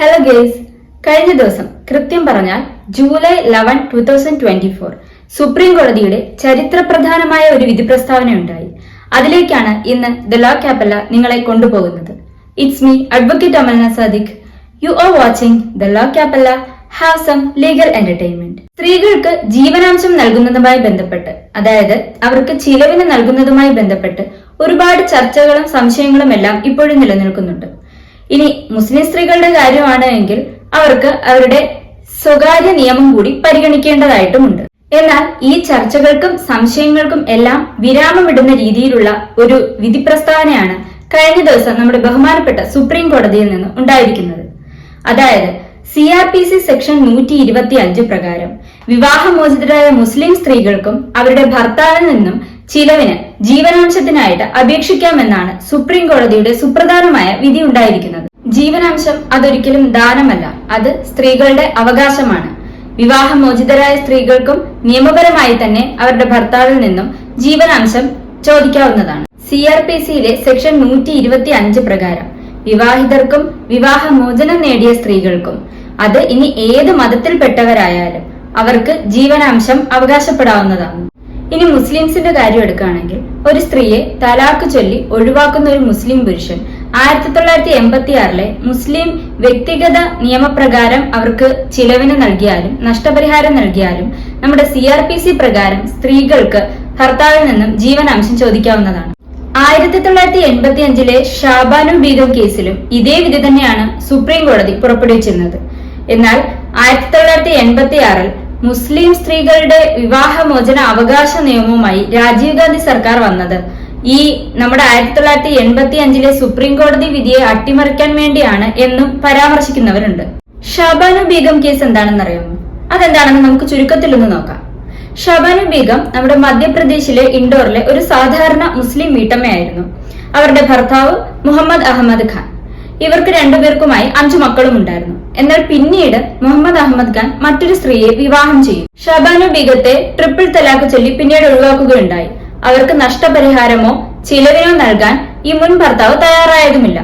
Hello guys കഴിഞ്ഞ ദിവസം കൃത്യം പറഞ്ഞാൽ July eleven two thousand twenty four supreme കോടതിയുടെ ചരിത്രപ്രധാനമായ ഒരു വിധി പ്രസ്താവനയുണ്ടായി. അതിലേക്കാണ് ഇന്ന് ദ ലോ ക്യാപ്പല്ല നിങ്ങളെ കൊണ്ടുപോകുന്നത്. It's me advocate Amalna Sadiq you are watching the Law Capella have some legal entertainment സ്ത്രീകൾക്ക് ജീവനാംശം നൽകുന്നതുമായി ബന്ധപ്പെട്ട് അതായത് അവർക്ക് ചിലവിന് നൽകുന്നതുമായി ബന്ധപ്പെട്ട് ഒരുപാട് ചർച്ചകളും സംശയങ്ങളും എല്ലാം ഇപ്പോഴും നിലനിൽക്കുന്നുണ്ട്. ഇനി മുസ്ലിം സ്ത്രീകളുടെ കാര്യമാണ് എങ്കിൽ അവർക്ക് അവരുടെ സ്വകാര്യ നിയമം കൂടി പരിഗണിക്കേണ്ടതായിട്ടുമുണ്ട്. എന്നാൽ ഈ ചർച്ചകൾക്കും സംശയങ്ങൾക്കും എല്ലാം വിരാമമിടുന്ന രീതിയിലുള്ള ഒരു വിധി പ്രസ്താവനയാണ് കഴിഞ്ഞ ദിവസം നമ്മുടെ ബഹുമാനപ്പെട്ട സുപ്രീം കോടതിയിൽ നിന്ന് ഉണ്ടായിരിക്കുന്നത്. അതായത് C R P C section നൂറ്റി ഇരുപത്തി അഞ്ച് പ്രകാരം വിവാഹമോചിതരായ മുസ്ലിം സ്ത്രീകൾക്കും അവരുടെ ഭർത്താവിൽ നിന്നും ചിലവിന് ജീവനാംശത്തിനായിട്ട് അപേക്ഷിക്കാമെന്നാണ് സുപ്രീം കോടതിയുടെ സുപ്രധാനമായ വിധി ഉണ്ടായിരിക്കുന്നത്. ജീവനാംശം അതൊരിക്കലും ദാനമല്ല അത് സ്ത്രീകളുടെ അവകാശമാണ്. വിവാഹമോചിതരായ സ്ത്രീകൾക്കും നിയമപരമായി തന്നെ അവരുടെ ഭർത്താവിൽ നിന്നും ജീവനാംശം ചോദിക്കാവുന്നതാണ്. സി ആർ പി സിയിലെ സെക്ഷൻ നൂറ്റി ഇരുപത്തി അഞ്ച് പ്രകാരം വിവാഹിതർക്കും വിവാഹമോചനം നേടിയ സ്ത്രീകൾക്കും അത് ഇനി ഏത് മതത്തിൽപ്പെട്ടവരായാലും അവർക്ക് ജീവനാംശം അവകാശപ്പെടാവുന്നതാണ്. ഇനി മുസ്ലിംസിന്റെ കാര്യം എടുക്കുകയാണെങ്കിൽ ഒരു സ്ത്രീയെ തലാക്ക് ചൊല്ലി ഒഴിവാക്കുന്ന ഒരു മുസ്ലിം പുരുഷൻ ആയിരത്തി തൊള്ളായിരത്തി എൺപത്തി ആറിലെ മുസ്ലിം വ്യക്തിഗത നിയമപ്രകാരം അവർക്ക് ചിലവിന് നൽകിയാലും നഷ്ടപരിഹാരം നൽകിയാലും നമ്മുടെ സി ആർ പി സി പ്രകാരം സ്ത്രീകൾക്ക് ഭർത്താവിൽ നിന്നും ജീവനാംശം ചോദിക്കാവുന്നതാണ്. ആയിരത്തി തൊള്ളായിരത്തി എൺപത്തി അഞ്ചിലെ ഷാബാനു ബീഗം കേസിലും ഇതേ വിധി തന്നെയാണ് സുപ്രീം കോടതി പുറപ്പെടുവിച്ചിരുന്നത്. എന്നാൽ ആയിരത്തി തൊള്ളായിരത്തി എൺപത്തി ആറിൽ മുസ്ലിം സ്ത്രീകളുടെ വിവാഹമോചന അവകാശ നിയമവുമായി രാജീവ് ഗാന്ധി സർക്കാർ വന്നത്. ഈ നമ്മുടെ ആയിരത്തി തൊള്ളായിരത്തി എൺപത്തി അഞ്ചിലെ സുപ്രീം കോടതി വിധിയെ അട്ടിമറിക്കാൻ വേണ്ടിയാണ് എന്നും പരാമർശിക്കുന്നവരുണ്ട്. ഷബാനു ബീഗം കേസ് എന്താണെന്ന് അറിയാമോ? അതെന്താണെന്ന് നമുക്ക് ചുരുക്കത്തിൽ ഒന്ന് നോക്കാം. ഷബാനു ബീഗം നമ്മുടെ മധ്യപ്രദേശിലെ ഇൻഡോറിലെ ഒരു സാധാരണ മുസ്ലിം വീട്ടമ്മയായിരുന്നു. അവരുടെ ഭർത്താവ് മുഹമ്മദ് അഹമ്മദ് ഖാൻ. ഇവർക്ക് രണ്ടുപേർക്കുമായി അഞ്ചു മക്കളും ഉണ്ടായിരുന്നു. എന്നാൽ പിന്നീട് മുഹമ്മദ് അഹമ്മദ് ഖാൻ മറ്റൊരു സ്ത്രീയെ വിവാഹം ചെയ്യും ഷബാനു ബീഗത്തെ ട്രിപ്പിൾ തലാഖ് ചൊല്ലി പിന്നീട് ഒഴിവാക്കുകയുണ്ടായി. അവർക്ക് നഷ്ടപരിഹാരമോ ചിലവിനോ നൽകാൻ ഈ മുൻ ഭർത്താവ് തയ്യാറായതുമില്ല.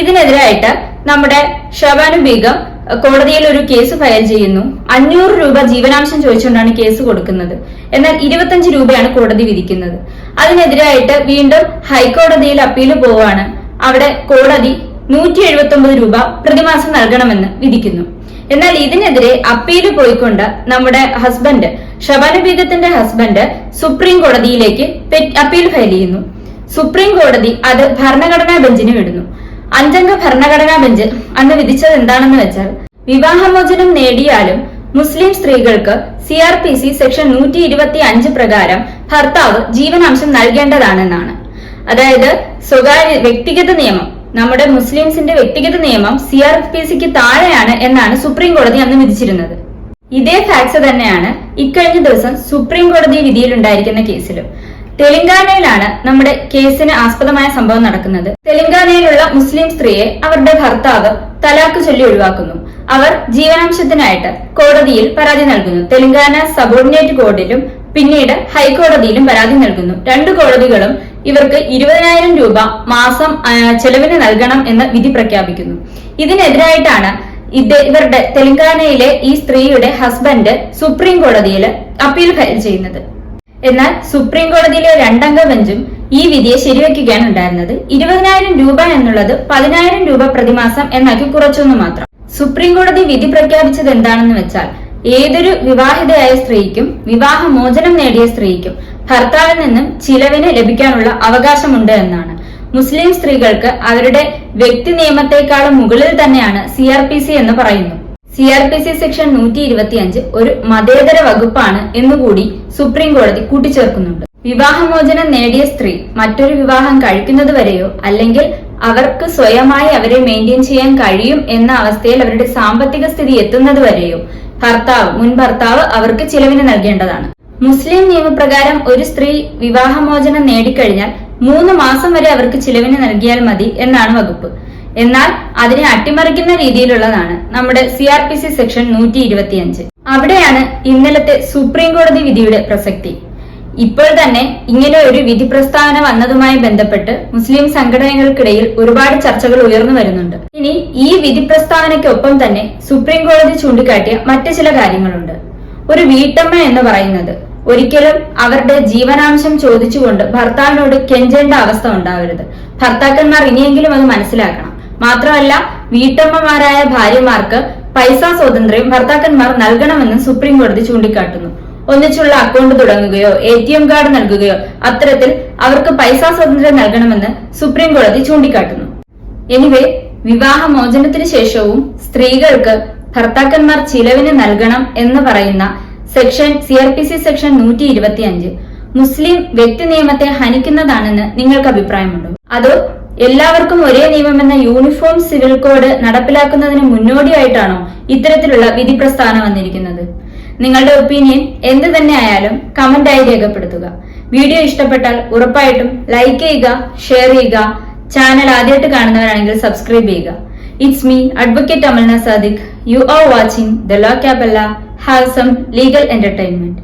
ഇതിനെതിരായിട്ട് നമ്മുടെ ഷബാനു ബീഗം കോടതിയിൽ ഒരു കേസ് ഫയൽ ചെയ്യുന്നു. അഞ്ഞൂറ് രൂപ ജീവനാംശം ചോദിച്ചുകൊണ്ടാണ് കേസ് കൊടുക്കുന്നത്. എന്നാൽ ഇരുപത്തഞ്ച് രൂപയാണ് കോടതി വിധിക്കുന്നത്. അതിനെതിരായിട്ട് വീണ്ടും ഹൈക്കോടതിയിൽ അപ്പീൽ പോവാണ് അവിടെ കോടതി നൂറ്റി എഴുപത്തി രൂപ പ്രതിമാസം നൽകണമെന്ന് വിധിക്കുന്നു. എന്നാൽ ഇതിനെതിരെ അപ്പീൽ പോയിക്കൊണ്ട് നമ്മുടെ ഹസ്ബൻഡ് ഷബാന ബീഗത്തിന്റെ ഹസ്ബൻഡ് സുപ്രീം കോടതിയിലേക്ക് അപ്പീൽ ഫയൽ ചെയ്യുന്നു. സുപ്രീം കോടതി അത് ഭരണഘടനാ ബെഞ്ചിന് വിടുന്നു. അഞ്ചംഗ ഭരണഘടനാ ബെഞ്ച് അന്ന് വിധിച്ചത് എന്താണെന്ന് വെച്ചാൽ വിവാഹമോചനം നേടിയാലും മുസ്ലിം സ്ത്രീകൾക്ക് C R P C section നൂറ്റി ഇരുപത്തി അഞ്ച് പ്രകാരം ഭർത്താവ് ജീവനാംശം നൽകേണ്ടതാണെന്നാണ്. അതായത് സ്വകാര്യ വ്യക്തിഗത നിയമം. നമ്മുടെ മുസ്ലിംസിന്റെ വ്യക്തിഗത നിയമം സി ആർ പി സിക്ക് താഴെയാണ് എന്നാണ് സുപ്രീം കോടതി അന്ന് വിധിച്ചിരുന്നത്. ഇതേ ഫാക്സ് തന്നെയാണ് ഇക്കഴിഞ്ഞ ദിവസം സുപ്രീം കോടതി വിധിയിലുണ്ടായിരിക്കുന്ന കേസിലും. തെലങ്കാനയിലാണ് നമ്മുടെ കേസിന് ആസ്പദമായ സംഭവം നടക്കുന്നത്. തെലങ്കാനയിലുള്ള മുസ്ലിം സ്ത്രീയെ അവരുടെ ഭർത്താവ് തലാക്ക് ചൊല്ലി ഒഴിവാക്കുന്നു. അവർ ജീവനാംശത്തിനായിട്ട് കോടതിയിൽ പരാതി നൽകുന്നു. തെലങ്കാന സബോർഡിനേറ്റ് കോടതിയിലും പിന്നീട് ഹൈക്കോടതിയിലും പരാതി നൽകുന്നു. രണ്ട് കോടതികളും ഇവർക്ക് ഇരുപതിനായിരം രൂപ മാസം ചെലവിന് നൽകണം എന്ന് വിധി പ്രഖ്യാപിക്കുന്നു. ഇതിനെതിരായിട്ടാണ് ഇത് ഇവരുടെ തെലങ്കാനയിലെ ഈ സ്ത്രീയുടെ ഹസ്ബൻഡ് സുപ്രീം കോടതിയിൽ അപ്പീൽ ഫയൽ ചെയ്യുന്നത്. എന്നാൽ സുപ്രീം കോടതിയിലെ രണ്ടംഗ ബെഞ്ചും ഈ വിധിയെ ശരിവെക്കുകയാണ് ഉണ്ടായിരുന്നത്. ഇരുപതിനായിരം രൂപ എന്നുള്ളത് പതിനായിരം രൂപ പ്രതിമാസം എന്നാക്കി കുറച്ചൊന്നു മാത്രം. സുപ്രീം കോടതി വിധി പ്രഖ്യാപിച്ചത് എന്താണെന്ന് വെച്ചാൽ ഏതൊരു വിവാഹിതയായ സ്ത്രീക്കും വിവാഹമോചനം നേടിയ സ്ത്രീക്കും ഭർത്താവിൽ നിന്നും ചിലവിന് ലഭിക്കാനുള്ള അവകാശമുണ്ട് എന്നാണ്. മുസ്ലിം സ്ത്രീകൾക്ക് അവരുടെ വ്യക്തി നിയമത്തെക്കാളും മുകളിൽ തന്നെയാണ് സി ആർ പി സി എന്ന് പറയുന്നു. C R P C section നൂറ്റി ഇരുപത്തി അഞ്ച് ഒരു മതേതര വകുപ്പാണ് എന്നുകൂടി സുപ്രീം കോടതി കൂട്ടിച്ചേർക്കുന്നുണ്ട്. വിവാഹമോചനം നേടിയ സ്ത്രീ മറ്റൊരു വിവാഹം കഴിക്കുന്നത് വരെയോ അല്ലെങ്കിൽ അവർക്ക് സ്വയമായി അവരെ മെയിന്റെയിൻ ചെയ്യാൻ കഴിയും എന്ന അവസ്ഥയിൽ അവരുടെ സാമ്പത്തിക സ്ഥിതി എത്തുന്നത് വരെയോ ഭർത്താവ് മുൻ ഭർത്താവ് അവർക്ക് ചിലവിന് നൽകേണ്ടതാണ്. മുസ്ലിം നിയമപ്രകാരം ഒരു സ്ത്രീ വിവാഹമോചനം നേടിക്കഴിഞ്ഞാൽ മൂന്ന് മാസം വരെ അവർക്ക് ചിലവിന് നൽകിയാൽ മതി എന്നാണ് വകുപ്പ്. എന്നാൽ അതിനെ അട്ടിമറിക്കുന്ന രീതിയിലുള്ളതാണ് നമ്മുടെ C R P C section നൂറ്റി ഇരുപത്തിയഞ്ച് അവിടെയാണ് ഇന്നലത്തെ സുപ്രീം കോടതി വിധിയുടെ പ്രസക്തി. ഇപ്പോൾ തന്നെ ഇങ്ങനെ ഒരു വിധി പ്രസ്താവന വന്നതുമായി ബന്ധപ്പെട്ട് മുസ്ലിം സംഘടനകൾക്കിടയിൽ ഒരുപാട് ചർച്ചകൾ ഉയർന്നു വരുന്നുണ്ട്. ഇനി ഈ വിധി പ്രസ്താവനയ്ക്കൊപ്പം തന്നെ സുപ്രീം കോടതി ചൂണ്ടിക്കാട്ടിയ മറ്റു ചില കാര്യങ്ങളുണ്ട്. ഒരു വീട്ടമ്മ എന്ന് പറയുന്നത് ഒരിക്കലും അവരുടെ ജീവനാംശം ചോദിച്ചുകൊണ്ട് ഭർത്താവിനോട് കെഞ്ചേണ്ട അവസ്ഥ ഉണ്ടാവരുത്. ഭർത്താക്കന്മാർ ഇനിയെങ്കിലും അത് മനസ്സിലാക്കണം. മാത്രമല്ല വീട്ടമ്മമാരായ ഭാര്യമാർക്ക് പൈസ സ്വാതന്ത്ര്യം ഭർത്താക്കന്മാർ നൽകണമെന്ന് സുപ്രീം കോടതി ചൂണ്ടിക്കാട്ടുന്നു. ഒന്നിച്ചുള്ള അക്കൗണ്ട് തുടങ്ങുകയോ എ ടി എം കാർഡ് നൽകുകയോ അത്തരത്തിൽ അവർക്ക് പൈസ സ്വാതന്ത്ര്യം നൽകണമെന്ന് സുപ്രീം കോടതി ചൂണ്ടിക്കാട്ടുന്നു. എനിവേ വിവാഹമോചനത്തിന് ശേഷവും സ്ത്രീകൾക്ക് ഭർത്താക്കന്മാർ ചിലവിന് നൽകണം എന്ന് പറയുന്ന section C R P C section നൂറ്റി ഇരുപത്തി അഞ്ച് മുസ്ലിം വ്യക്തി നിയമത്തെ ഹനിക്കുന്നതാണെന്ന് നിങ്ങൾക്ക് അഭിപ്രായമുണ്ടോ? അതോ എല്ലാവർക്കും ഒരേ നിയമമെന്ന യൂണിഫോം സിവിൽ കോഡ് നടപ്പിലാക്കുന്നതിന് മുന്നോടിയായിട്ടാണോ ഇത്തരത്തിലുള്ള വിധി പ്രസ്താവന വന്നിരിക്കുന്നത്? നിങ്ങളുടെ ഒപ്പീനിയൻ എന്ത് തന്നെ ആയാലും കമന്റായി രേഖപ്പെടുത്തുക. വീഡിയോ ഇഷ്ടപ്പെട്ടാൽ ഉറപ്പായിട്ടും ലൈക്ക് ചെയ്യുക ഷെയർ ചെയ്യുക ചാനൽ ആദ്യമായിട്ട് കാണുന്നവരാണെങ്കിൽ സബ്സ്ക്രൈബ് ചെയ്യുക. It's me advocate Amalna Sadiq. You are watching the Law Capella have some legal entertainment